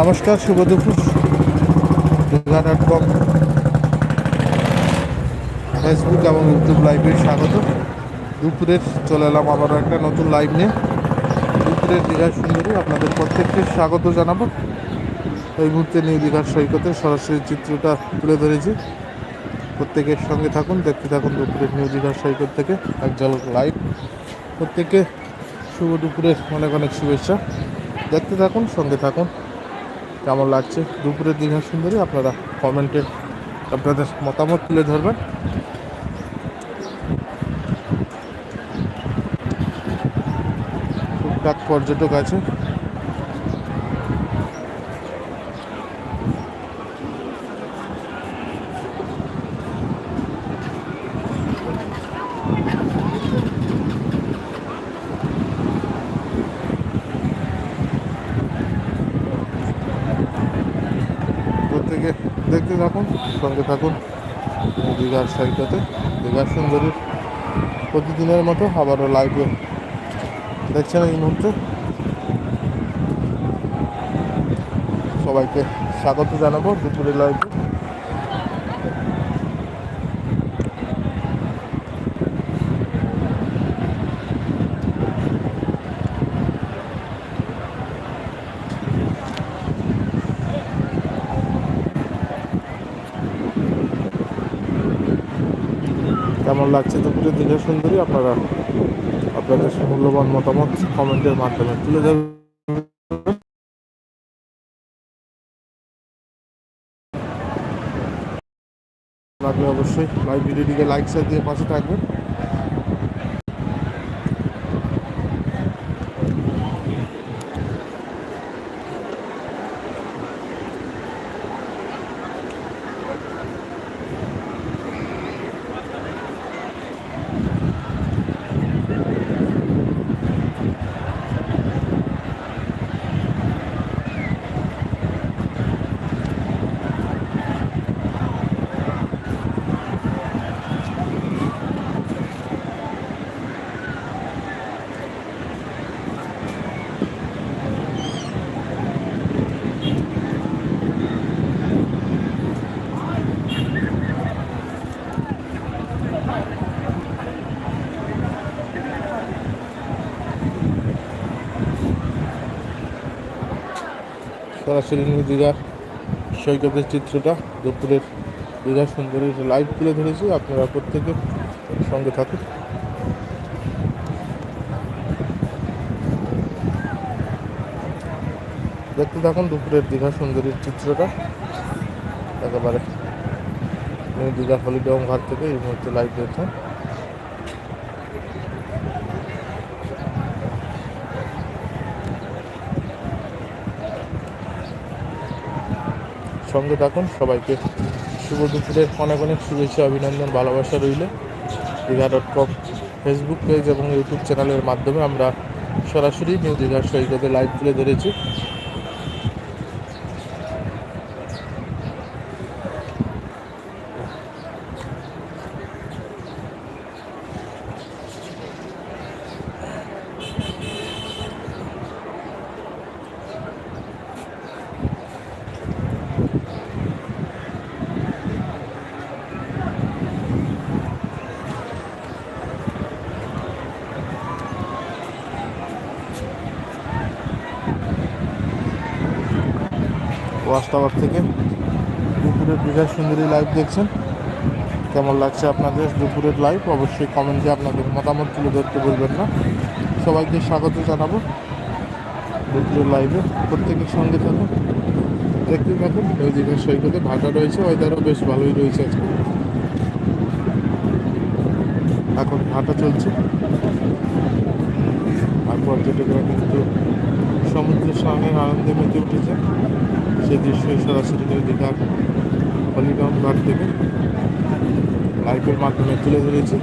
নমস্কার, শুভ দুপুর। দীঘা ডট কম ফেসবুক এবং ইউটিউব লাইভে স্বাগত। দুপুরের চলে এলাম আবারও একটা নতুন লাইভ নিয়ে। দুপুরের দীঘার সুন্দরী আপনাদের প্রত্যেককে স্বাগত জানাব। এই মুহূর্তে নিয়ে দীঘার সৈকতে সরাসরি চিত্রটা তুলে ধরেছি। প্রত্যেকের সঙ্গে থাকুন, দেখতে থাকুন দুপুরের নিউ দীঘার সৈকত থেকে এক লাইভ। প্রত্যেককে শুভ দুপুরের অনেক অনেক শুভেচ্ছা। দেখতে থাকুন, সঙ্গে থাকুন। কেমন লাগছে? দুপুরের দীঘা সুন্দরী আপনারা কমেন্টে আপনাদের মতামত তুলে ধরবেন। টুকটাক পর্যটক আছে প্রত্যেকে দেখতে থাকুন সঙ্গে থাকুন দীঘার সাইডটাতে। দীঘার সুন্দরীর প্রতিদিনের মতো আবারও লাইভে দেখছেন এই মুহূর্তে। সবাইকে স্বাগত জানাব দুপুরে লাইভে লাগছে দুপুরের দীঘা সুন্দরী, আপনারা আপনাদের মূল্যবান মতামত কমেন্টের মাধ্যমে তুলে দেবেন লাগলে অবশ্যই লাইভ ভিডিওটিকে লাইক শেয়ার দিয়ে পাশে থাকবেন। সরাসরি দীঘার সৈকতের চিত্রটা। দুপুরের দীঘা সুন্দরীর লাইভ তুলে ধরেছি, আপনারা প্রত্যেকে সঙ্গে থাকুন। দেখতে থাকুন দুপুরের দীঘা সুন্দরীর চিত্রটা। একেবারে দীঘা হলিডে ঘাট থেকে এই মুহূর্তে লাইভ দেখছেন সঙ্গে থাকুন। সবাইকে শুভ দুপুরের অনেক অনেক শুভেচ্ছা, অভিনন্দন, ভালোবাসা রইল। Digha dot com Facebook page এবং ইউটিউব চ্যানেলের মাধ্যমে আমরা সরাসরি নিউ দীঘার সৈকতে লাইভ তুলে ধরেছি। ওয়াচ টাওয়ার থেকে। দুপুরের দীঘার সুন্দরী লাইভ দেখছেন। কেমন লাগছে আপনাদের? দুপুরের লাইভ অবশ্যই কমেন্টে আপনাদের মতামত তুলে ধরতে বলবেন না। সবাইকে স্বাগত জানাব দুপুরের লাইভে প্রত্যেকের সঙ্গে থাকুন। দেখতে থাকুন। ওই দীঘার সৈকতে ভাটা রয়েছে ওয়েদারও বেশ ভালোই রয়েছে আজকে। এখন ভাটা চলছে। আর পর্যটকরা কিন্তু সমুদ্র স্নানের আনন্দে মেতে উঠেছে। সেই দৃশ্যই সরাসরি দীঘার হলিডম ঘাট থেকে। লাইভের মাধ্যমে তুলে ধরেছি।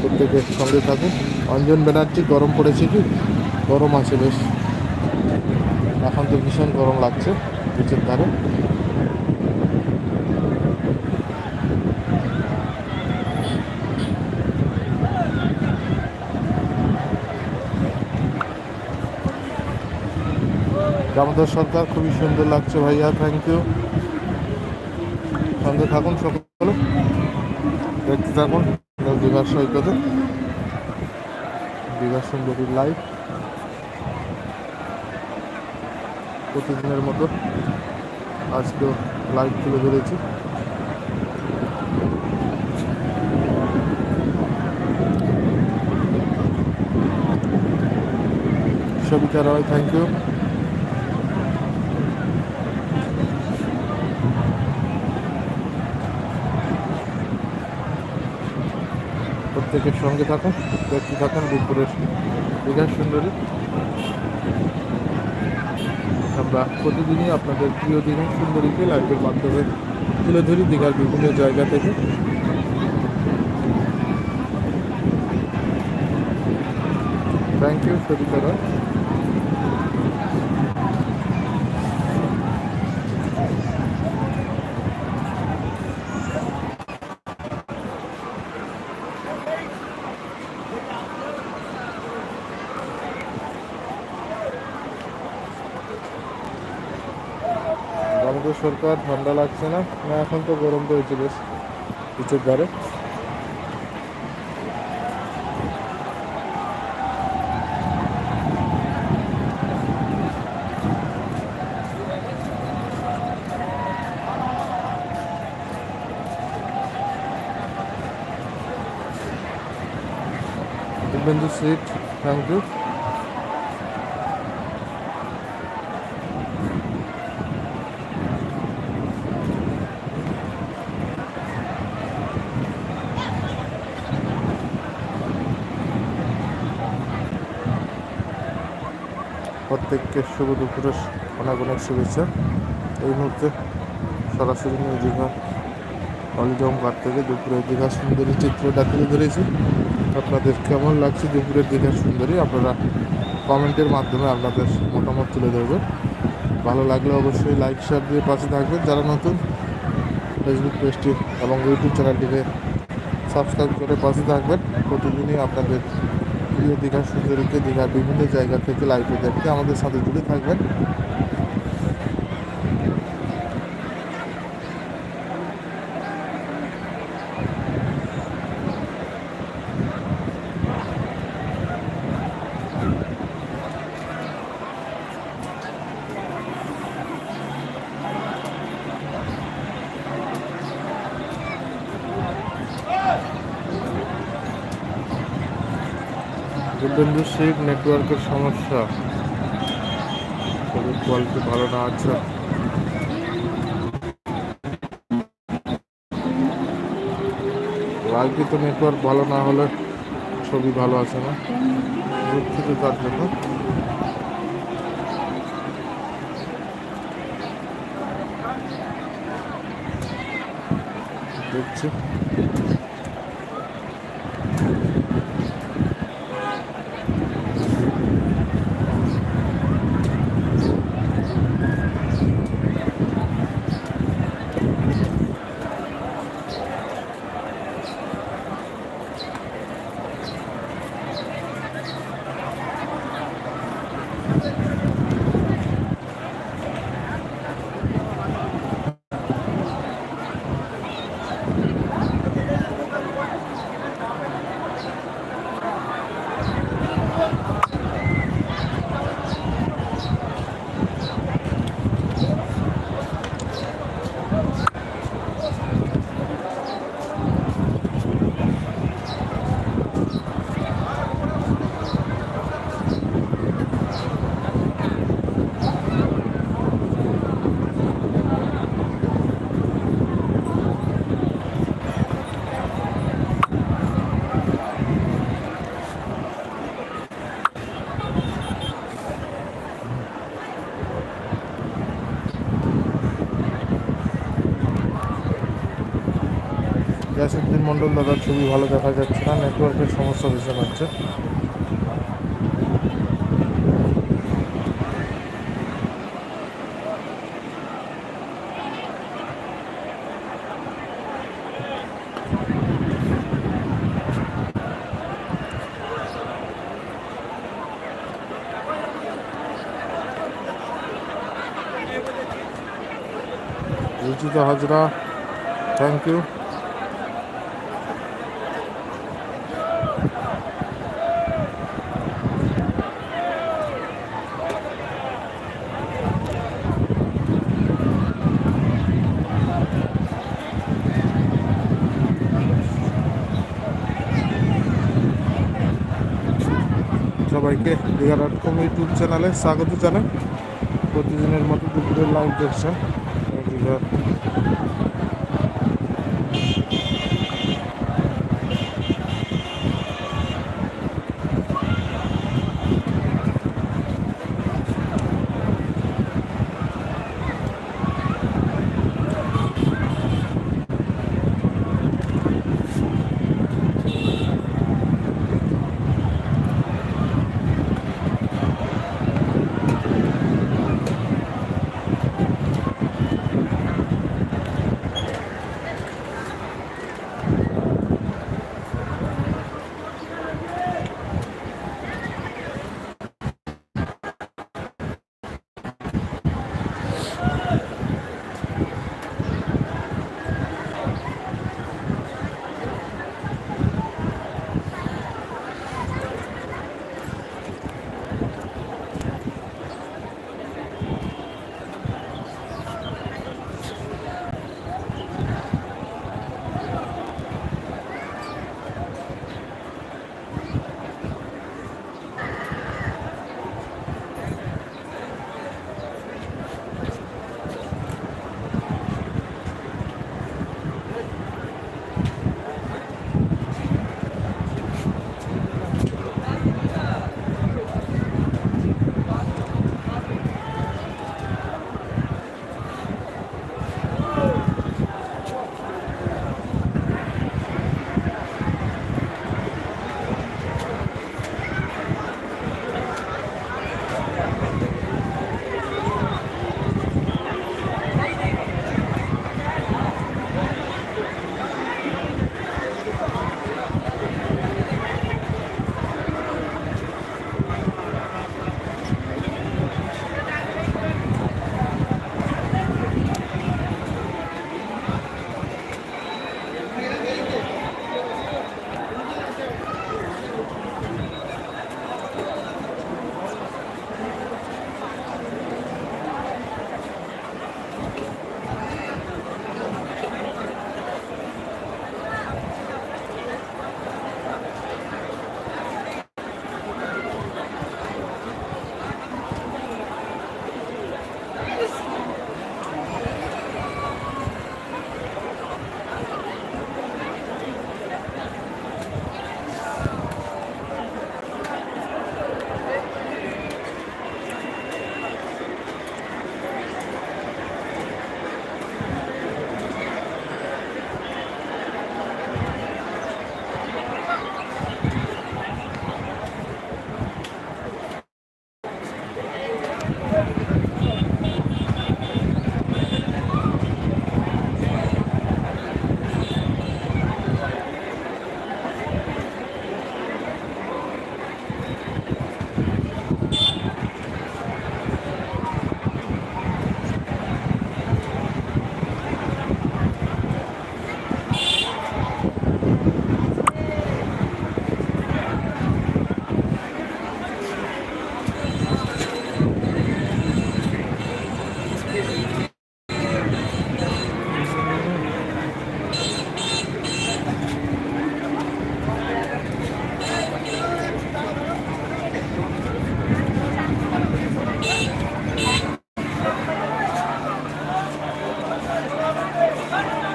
প্রত্যেকের সঙ্গে থাকুন। অঞ্জন ব্যানার্জি, গরম পড়েছে কি? গরম আছে বেশ। এখন তো ভীষণ গরম লাগছে, বিচের ধারে। দামোদর সরকার, খুবই সুন্দর লাগছে ভাইয়া থ্যাংক ইউ সঙ্গে থাকুন সকলে। দেখতে থাকুন দীঘার সৈকতে। দীঘা সুন্দরী লাইভ প্রতিদিনের মতো আজকেও লাইভ তুলে ধরেছি। সবিতা রয় থ্যাংক ইউ প্রত্যেকের সঙ্গে থাকুন, দেখতে থাকুন দুপুরের দীঘার সুন্দরী। আমরা প্রতিদিনই আপনাদের প্রিয় দীঘার সুন্দরীকে লাইভের মাধ্যমে তুলে ধরি দীঘার বিভিন্ন জায়গা থেকে। থ্যাংক ইউ সবিতা রয় আমাদের সরকার ঠান্ডা লাগছে না। না এখন তো গরম পড়েছে বেশ। পিচের ধারে Bindu Sweet, thank you. প্রত্যেককে শুভ দুপুরের অনেক অনেক শুভেচ্ছা। এই মুহূর্তে সরাসরি নিয়ে দীঘা অলিজম পার্ক থেকে দুপুরের দীঘা সুন্দরী চিত্রটা তুলে ধরেছি। আপনাদের কেমন লাগছে দুপুরের দীঘা সুন্দরী? আপনারা কমেন্টের মাধ্যমে আপনাদের মতামত তুলে ধরবেন। ভালো লাগলে অবশ্যই লাইক শেয়ার দিয়ে পাশে থাকবেন। যারা নতুন ফেসবুক পেজটি এবং ইউটিউব চ্যানেলটিকে সাবস্ক্রাইব করে পাশে থাকবেন। প্রতিদিনই আপনাদের প্রিয় দীঘা সুন্দরীকে দীঘার বিভিন্ন জায়গা থেকে লাইভে দেখতে আমাদের সাথে জুড়ে থাকবেন। শেখ নেটওয়ার্কের সমস্যা। ছবির কোয়ালিটি ভালো না আছে। লাইভে তো নেটওয়ার্ক ভালো না হলে ছবি ভালো আসে না। দুঃখিত তার জন্য। দেখছি। গিয়াসুদ্দিন মণ্ডল দাদার ছবি ভালো দেখা যাচ্ছে না নেটওয়ার্কের সমস্যা বেশি হচ্ছে রুচিতা হাজরা থ্যাংক ইউ সবাইকে দীঘা ডট কম ইউটিউব চ্যানেলে স্বাগত জানাই। প্রতিদিনের মতো দুপুরের লাইভ দেখছেন। দীঘা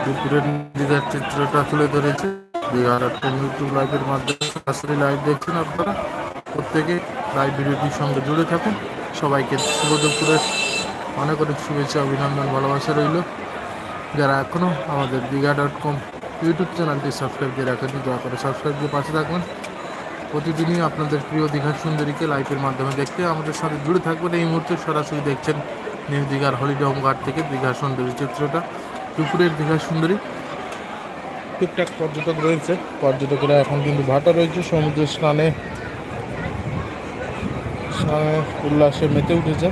দুপুরের দীঘার চিত্রটা তুলে ধরেছে। দীঘার একটা ইউটিউব লাইভের মাধ্যমে সরাসরি লাইভ দেখছেন আপনারা। প্রত্যেকে লাইভ ভিডিওটির সঙ্গে জুড়ে থাকুন। সবাইকে শুভ দুপুরের অনেক অনেক শুভেচ্ছা, অভিনন্দন, ভালোবাসা রইল। যারা এখনও আমাদের দীঘা ডট কম ইউটিউব চ্যানেলটি সাবস্ক্রাইব দিয়ে রাখেনি দয়া করে সাবস্ক্রাইব দিয়ে পাশে থাকবেন। প্রতিদিনই আপনাদের প্রিয় দীঘার সুন্দরীকে লাইভের মাধ্যমে দেখতে আমাদের সাথে জুড়ে থাকবেন। এই মুহূর্তে সরাসরি দেখছেন নিউ দীঘার হলিডে হোম ঘাট থেকে দীঘার সুন্দরী চিত্রটা। দুপুরের দীঘা সুন্দরী। টুকটাক পর্যটক রয়েছে। পর্যটকেরা এখন কিন্তু ভাটা রয়েছে। সমুদ্র স্নানে স্নানে উল্লাসে মেতে উঠেছে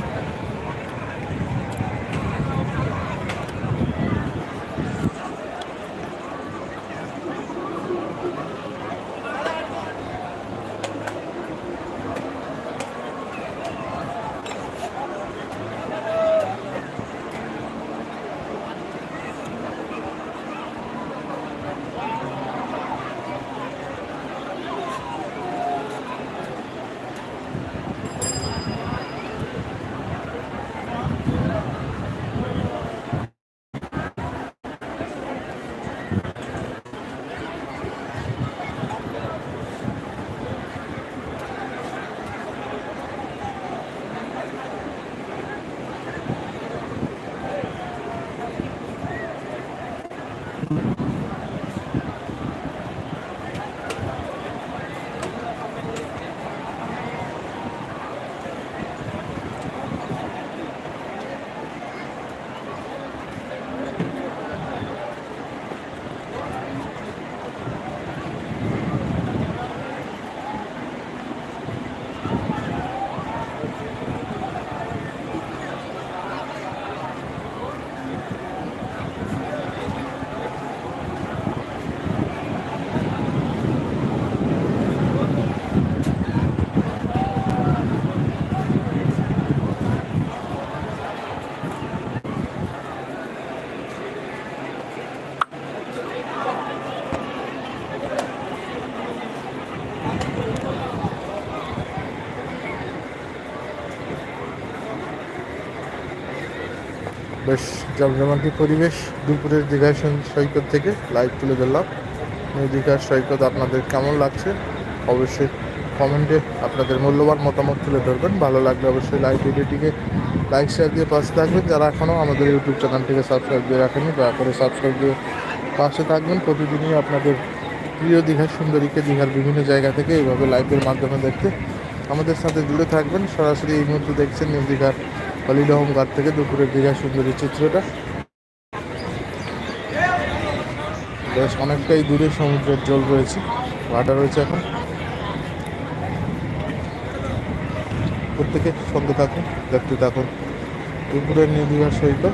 বেশ জমজমাটি পরিবেশ, দুপুরের দীঘা সৈকত থেকে লাইভ তুলে ধরলাম। দীঘার সৈকত আপনাদের কেমন লাগছে? অবশ্যই কমেন্টে আপনাদের মূল্যবান মতামত তুলে ধরবেন। ভালো লাগলে অবশ্যই লাইভ ভিডিওটিকে লাইক শেয়ার দিয়ে পাশে থাকবেন। যারা এখনও আমাদের ইউটিউব চ্যানেলটিকে সাবস্ক্রাইব দিয়ে রাখেনি দয়া করে সাবস্ক্রাইব দিয়ে পাশে থাকবেন। প্রতিদিনই আপনাদের প্রিয় দীঘার সুন্দরীকে দীঘার বিভিন্ন জায়গা থেকে এইভাবে লাইভের মাধ্যমে দেখতে আমাদের সাথে জুড়ে থাকবেন। সরাসরি এই মুহূর্তে দেখছেন নিউ দীঘার হলিডে ঘাট থেকে দুপুরের দীঘা সুন্দরী চিত্রটা। বেশ অনেকটাই দূরে সমুদ্রের জল রয়েছে ভাটা রয়েছে এখন। প্রত্যেকে সঙ্গে থাকুন, দেখতে থাকুন। দুপুরের নিউ দীঘার সৈকত।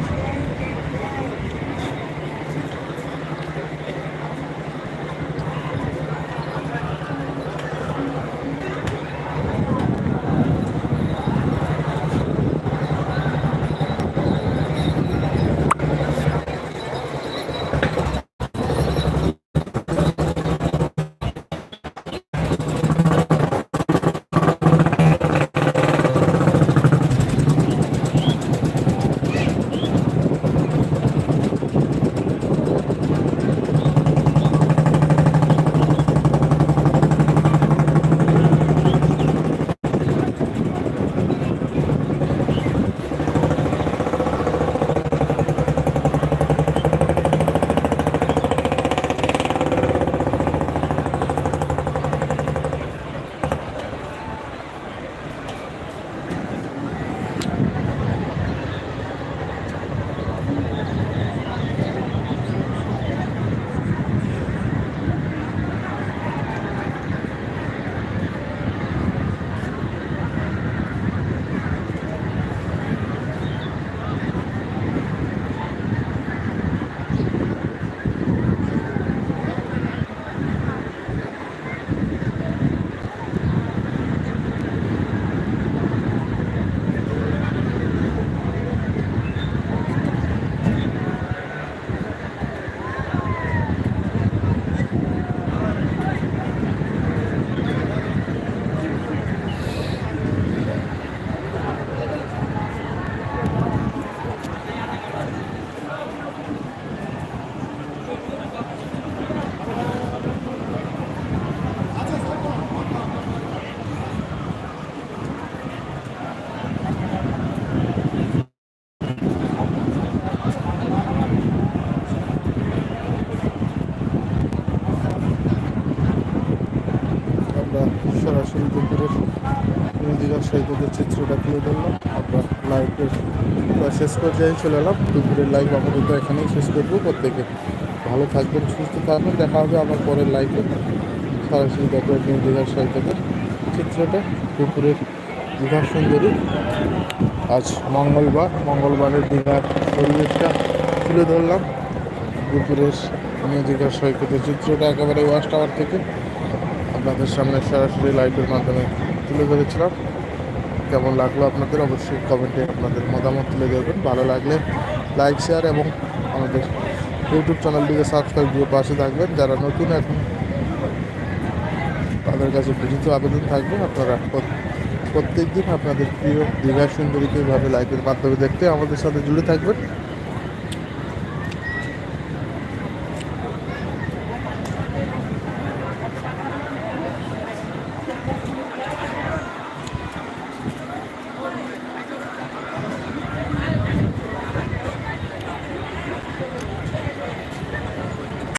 তুলে ধরলাম আমরা লাইভের শেষ পর্যায়ে চলে এলাম। দুপুরের লাইভ আপাতত এখানেই শেষ করব। প্রত্যেকে ভালো থাকবেন, সুস্থ থাকবেন। দেখা হবে আমার পরের লাইভে সরাসরি দেখবেন নিউ দীঘার সৈকতের চিত্রটা দুপুরের দীঘার সুন্দরী। আজ মঙ্গলবার। মঙ্গলবারের দীঘার পরিবেশটা তুলে ধরলাম। দুপুরের নিউ দীঘার সৈকতের চিত্রটা একেবারে ওয়াশ টাওয়ার থেকে আপনাদের সামনে সরাসরি লাইভের মাধ্যমে তুলে ধরেছিলাম। কেমন লাগল আপনাদের, অবশ্যই কমেন্টে আপনাদের মতামত তুলে দেবেন ভালো লাগলে লাইক, শেয়ার এবং আমাদের ইউটিউব চ্যানেলটিকে সাবস্ক্রাইব দিয়ে পাশে থাকবেন। যারা নতুন এখন, তাদের কাছে বিনীত আবেদন থাকবে। আপনারা প্রত্যেক দিন আপনাদের প্রিয় দীঘা সুন্দরীকে এভাবে লাইকের মাধ্যমে দেখতে আমাদের সাথে জুড়ে থাকবেন।